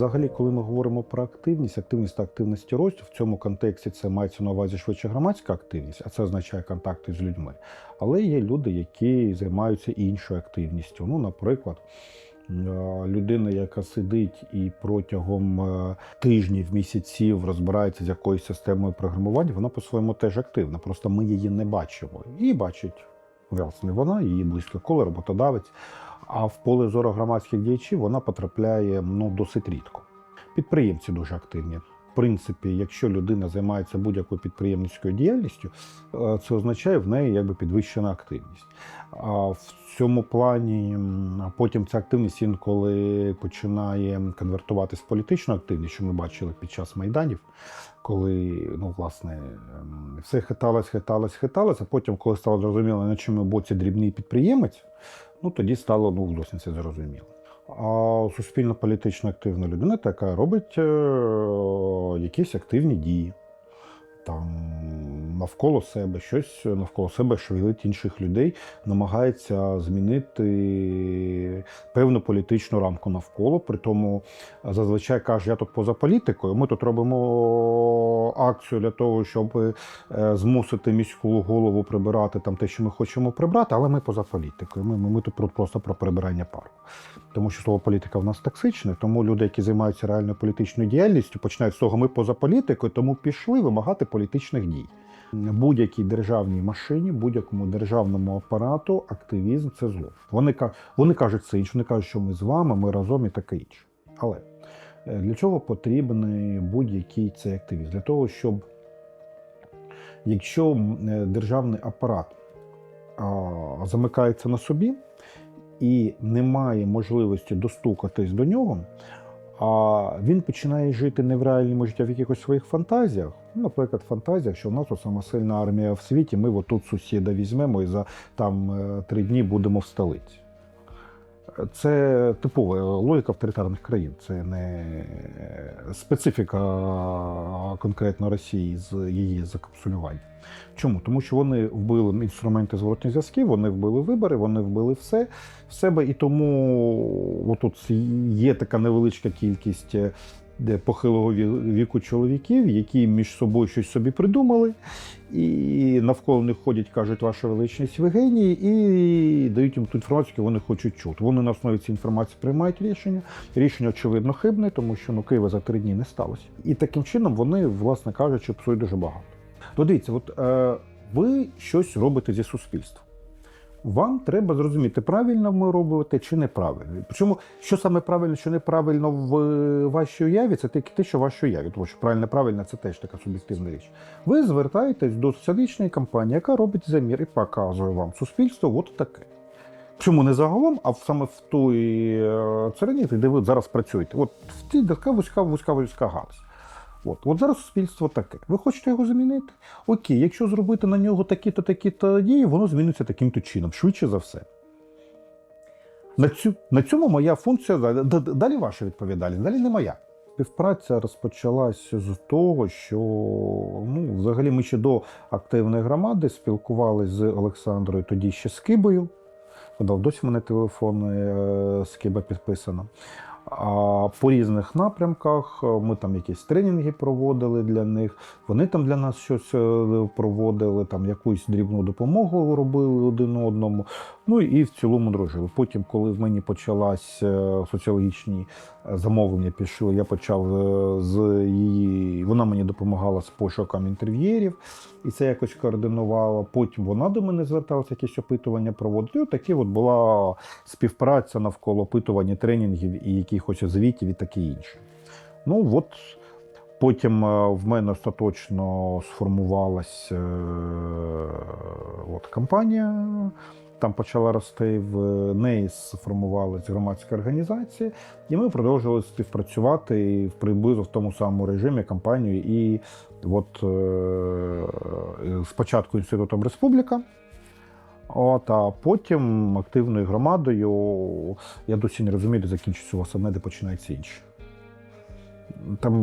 Взагалі, коли ми говоримо про активність, активність та активності росту, в цьому контексті це мається на увазі швидше громадська активність, а це означає контакти з людьми. Але є люди, які займаються іншою активністю. Ну, наприклад, е, людина, яка сидить і протягом е, тижнів, місяців розбирається з якоюсь системою програмування, вона по-своєму теж активна. Просто ми її не бачимо. Її бачить власне вона, її близьке коло, роботодавець. А в поле зору громадських діячів вона потрапляє ну, досить рідко. Підприємці дуже активні. В принципі, якщо людина займається будь-якою підприємницькою діяльністю, е, це означає в неї якби підвищена активність. А в цьому плані потім ця активність інколи починає конвертуватись в політичну активність, що ми бачили під час майданів, коли ну, власне все хиталось, хиталось, хиталось, а потім, коли стало зрозуміло, на чому боці дрібний підприємець, ну тоді стало ну, зовсім це зрозуміло. А суспільно-політично активна людина, така робить е, якісь активні дії. Там навколо себе щось навколо себе шевелить інших людей, намагається змінити певну політичну рамку навколо. При тому зазвичай каже, я тут поза політикою. Ми тут робимо акцію для того, щоб е, змусити міську голову прибирати там те, що ми хочемо прибрати, але ми поза політикою. Ми, ми, ми тут просто про прибирання парку. Тому що слово політика в нас токсичне, тому люди, які займаються реальною політичною діяльністю, починають з того, ми поза політикою, тому пішли вимагати політичних дій. Будь-якій державній машині, будь-якому державному апарату активізм це зло. Вони, вони кажуть це інше, вони кажуть, що ми з вами, ми разом і таке інше. Але е, для чого потрібен будь-який цей активізм? Для того, щоб якщо е, державний апарат замикається на собі і немає можливості достукатись до нього, а він починає жити не в реальному житті, а в якихось своїх фантазіях. Ну, наприклад, фантазія, що в нас сама сильна армія в світі, ми отут сусіда візьмемо і за там е, три дні будемо в столиці. Це типова логіка авторитарних країн, це не специфіка конкретно Росії з її закапсулювання. Чому? Тому що вони вбили інструменти зворотних зв'язків, вони вбили вибори, вони вбили все в себе, і тому отут є така невеличка кількість похилого віку чоловіків, які між собою щось собі придумали, і навколо них ходять, кажуть, ваша величність ви генії, і дають їм ту інформацію, яку вони хочуть чути. Вони на основі цієї інформації приймають рішення. Рішення, очевидно, хибне, тому що ну, Києва за три дні не сталося. І таким чином вони, власне кажучи, псують дуже багато. То дивіться, от е, ви щось робите зі суспільством. Вам треба зрозуміти, правильно ви робите чи неправильно. Причому, що саме правильно, що неправильно в е, вашій уяві, це тільки те, що в уяві, тому що правильно, неправильно це теж така суб'єктивна річ. Ви звертаєтесь до соціологічної компанії, яка робить замір і показує вам суспільство от таке. Чому не загалом, а саме в той е, царині, де ви зараз працюєте. От в цій така вузька вузька вузька галузь. От, от зараз суспільство таке. Ви хочете його змінити? Окей, якщо зробити на нього такі-то, такі-то дії, воно зміниться таким-то чином, швидше за все. На, цю, на цьому моя функція. Далі ваша відповідальність, далі не моя. Співпраця розпочалася з того, що ну, взагалі ми ще до активної громади спілкувалися з Олександрою, тоді ще з Кибою. Досі мене телефон е, з Киба підписано. По різних напрямках е, ми там якісь тренінги проводили для них. Вони там для нас щось е, проводили, там якусь дрібну допомогу робили один одному. Ну і в цілому дружили. Потім, коли в мені почалась е, соціологічні замовлення, пішли, я почав з її. Вона мені допомагала з пошуком інтерв'єрів, і це якось координувала. Потім вона до мене зверталася, якісь опитування проводити. І от от була співпраця навколо опитування тренінгів і якихось звітів і таке інше. Ну от потім е, в мене остаточно сформувалася е, от, компанія. Там почала рости в неї сформувалася громадська організація, і ми продовжували співпрацювати в приблизно в тому самому режимі компанією. І от е, спочатку інститутом Республіка, От, а потім активною громадою. Я досі не розумію, де закінчиться у вас одне, де починається інше. Там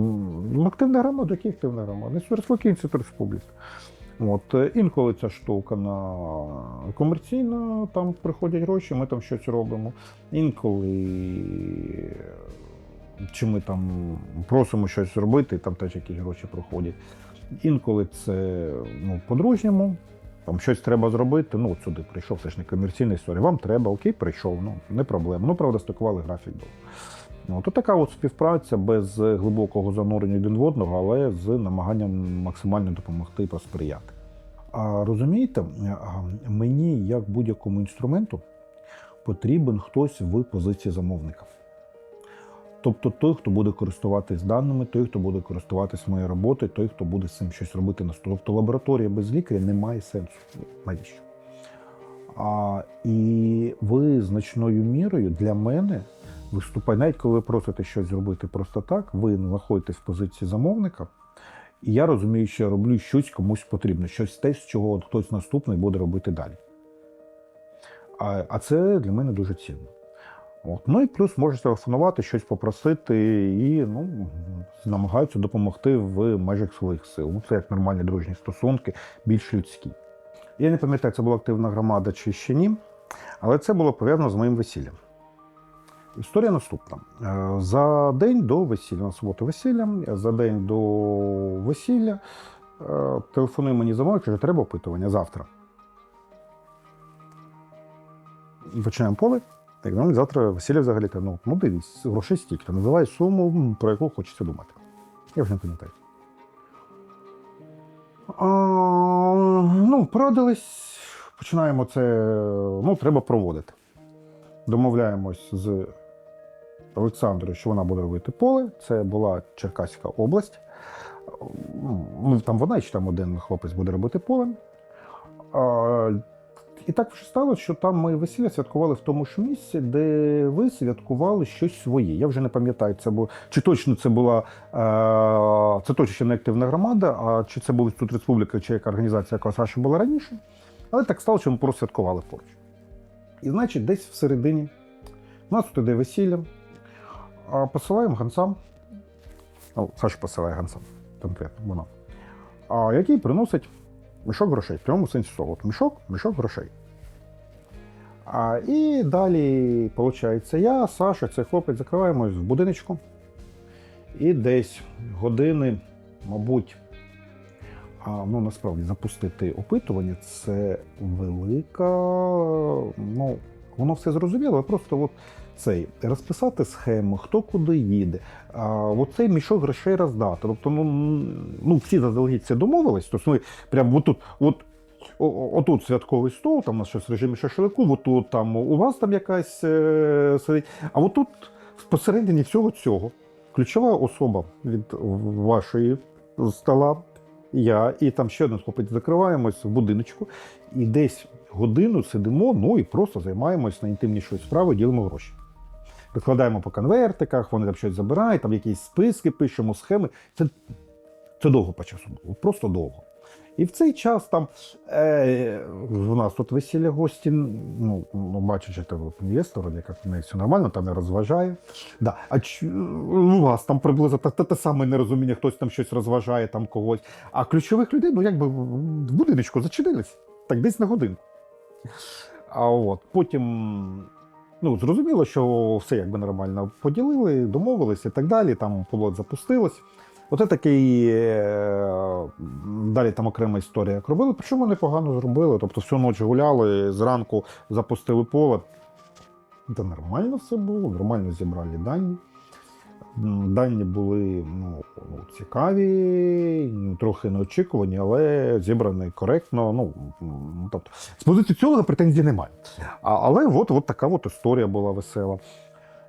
ну, активна громада, які активна громада? Інститут Республіки, Інститут От, інколи ця штука на комерційна, там приходять гроші, ми там щось робимо. Інколи чи ми там просимо щось зробити, там теж якісь гроші проходять. Інколи це ну, по-дружньому, там щось треба зробити. Ну, от сюди прийшов, це ж не комерційна історія. Вам треба, окей, прийшов, ну не проблема. Ну, правда, стикували графік до. Ну, то така от співпраця без глибокого занурення один в одного, але з намаганням максимально допомогти і посприяти. А розумієте, мені, як будь-якому інструменту, потрібен хтось в позиції замовника. Тобто той, хто буде користуватись даними, той, хто буде користуватись моєю роботою, той, хто буде з цим щось робити на. Тобто лабораторія без лікаря не має сенсу. Навіщо? А, і ви значною мірою для мене виступаєте, навіть коли ви просите щось зробити просто так, ви знаходитесь в позиції замовника, і я розумію, що я роблю щось комусь потрібно, щось те, з чого хтось наступний буде робити далі. А, а це для мене дуже цінно. От. Ну і плюс можеш телефонувати, щось попросити, і ну, намагаються допомогти в межах своїх сил. Ну, це як нормальні дружні стосунки, більш людські. Я не пам'ятаю, це була активна громада чи ще ні, але це було пов'язано з моїм весіллям. Історія наступна. Е, За день до весілля, на суботу весілля, за день до весілля е, телефонує мені замовник, каже, треба опитування завтра. Починаємо поле. Так, ну, завтра весілля взагалі ну, ну дивись, грошей стільки, називай суму, про яку хочеться думати. Я вже не пам'ятаю. Ну, порадились, починаємо це. Ну, треба проводити. Домовляємось з Олександрою, що вона буде робити поле. Це була Черкаська область. Ну, там вона і ще там один хлопець буде робити поле. І так вже сталося, що там ми весілля святкували в тому ж місці, де ви святкували щось своє. Я вже не пам'ятаю, це було чи точно це була е, це точно не активна громада, а чи це був Інститут Республіки, чи яка організація, яка Саша була раніше. Але так сталося, що ми просто святкували поруч. І значить, десь всередині у нас тут іде весілля, а посилаємо гонцам. Ну, Саша посилає гонцам, конкретно вона. Який приносить мішок грошей. В прямому сенсі слова. От Мішок, мішок грошей. А, і далі, виходить, я, Саша, цей хлопець, закриваємось в будиночку. І десь години, мабуть, а, ну насправді запустити опитування це велика. Ну, воно все зрозуміло, просто от цей розписати схему, хто куди їде, а, оцей мішок грошей роздати. Тобто, ну, ну всі заздалегідь це домовились. Тобто ми прямо отут, от, отут святковий стол, там у нас щось в режимі шашлику, отут там у вас там якась е, сидить. А отут посередині всього цього ключова особа від вашої стола, я і там ще один хлопець закриваємось в будиночку і десь годину сидимо, ну і просто займаємось найінтимнішою справою, ділимо гроші. Викладаємо по конвертиках, вони там щось забирають, там якісь списки пишемо, схеми. Це, це довго по часу було, просто довго. І в цей час там е, в нас тут весілля гості, ну, ну бачиш, там інвестор, яка в неї все нормально, там не розважає. Да. А ч, у вас там приблизно те, те саме нерозуміння, хтось там щось розважає, там когось. А ключових людей, ну якби в будиночку зачинились, так десь на годинку. А от потім. Ну, зрозуміло, що все якби нормально поділили, домовились і так далі. Там полот запустилось. Оце такий е, далі там окрема історія, як робили. Причому непогано зробили. Тобто всю ніч гуляли, зранку запустили поле. Та нормально все було, нормально зібрали дані. М, Дані були ну, ну, цікаві, ну, трохи неочікувані, але зібрані коректно. Ну, тобто, з позиції цього претензій немає. А, але от, от така от історія була весела.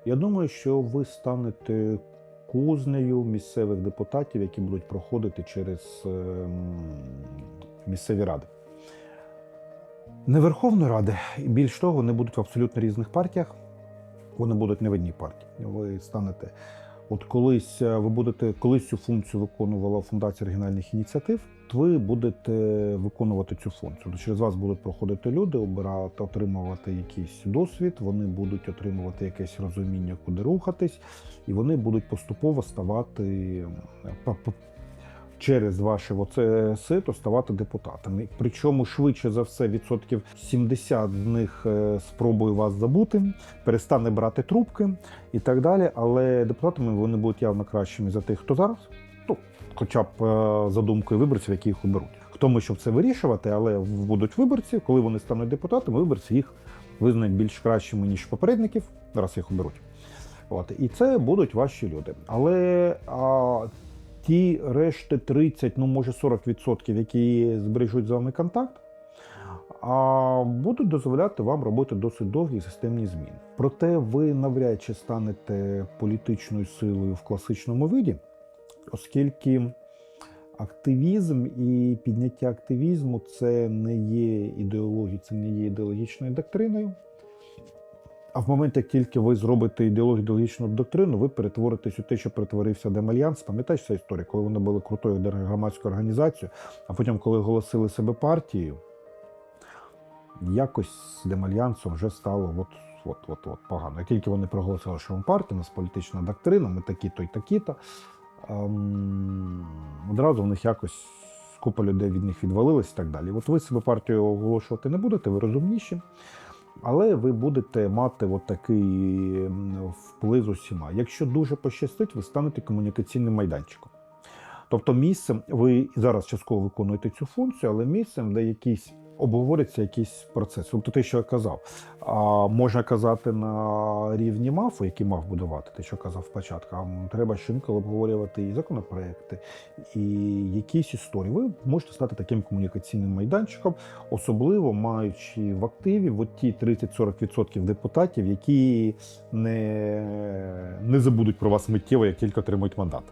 Я думаю, що ви станете кузнею місцевих депутатів, які будуть проходити через ем, місцеві ради. Не Верховної Ради, більш того, вони будуть в абсолютно різних партіях. Вони будуть не в одній партії. Ви станете. От колись е, ви будете колись цю функцію виконувала фундація регіональних ініціатив, ви будете виконувати цю функцію. Тобто Через вас будуть проходити люди, обирати, отримувати якийсь досвід, вони будуть отримувати якесь розуміння, куди рухатись, і вони будуть поступово ставати е, через ваше оце сито ставати депутатами. Причому швидше за все, відсотків 70 з них е, спробує вас забути, перестане брати трубки і так далі. Але депутатами вони будуть явно кращими за тих, хто зараз. Ну, хоча б е, за думкою виборців, які їх оберуть. Ми щоб це вирішувати, але будуть виборці, коли вони стануть депутатами, виборці їх визнають більш кращими, ніж попередників, раз їх оберуть. От, і це будуть ваші люди. Але а, ті решти 30, ну може 40%, які збережуть з вами контакт, а, будуть дозволяти вам робити досить довгі системні зміни. Проте ви навряд чи станете політичною силою в класичному виді, оскільки активізм і підняття активізму це не є ідеологією, це не є ідеологічною доктриною. А в момент, як тільки ви зробите ідеологію ідеологічну доктрину, ви перетворитесь у те, що перетворився Демальянс. Пам'ятаєш цю історію, коли вони були крутою громадською організацією, а потім, коли оголосили себе партією, якось з Демальянсом вже стало от, от, от, от погано. Як тільки вони проголосили, що ми партія, у нас політична доктрина, ми такі-то і такі-то, ем, одразу в них якось купа людей від них відвалилась і так далі. От ви себе партію оголошувати не будете, ви розумніші. Але ви будете мати от такий вплив з усіма. Якщо дуже пощастить, ви станете комунікаційним майданчиком. Тобто місцем, ви зараз частково виконуєте цю функцію, але місцем, де якийсь обговориться якийсь процес. Тобто те, що я казав, а, можна казати на рівні МАФу, який мав будувати, те, що казав спочатку, а треба інколи обговорювати і законопроекти, і якісь історії. Ви можете стати таким комунікаційним майданчиком, особливо маючи в активі от ті 30-40% депутатів, які не, не забудуть про вас миттєво, як тільки отримують мандат.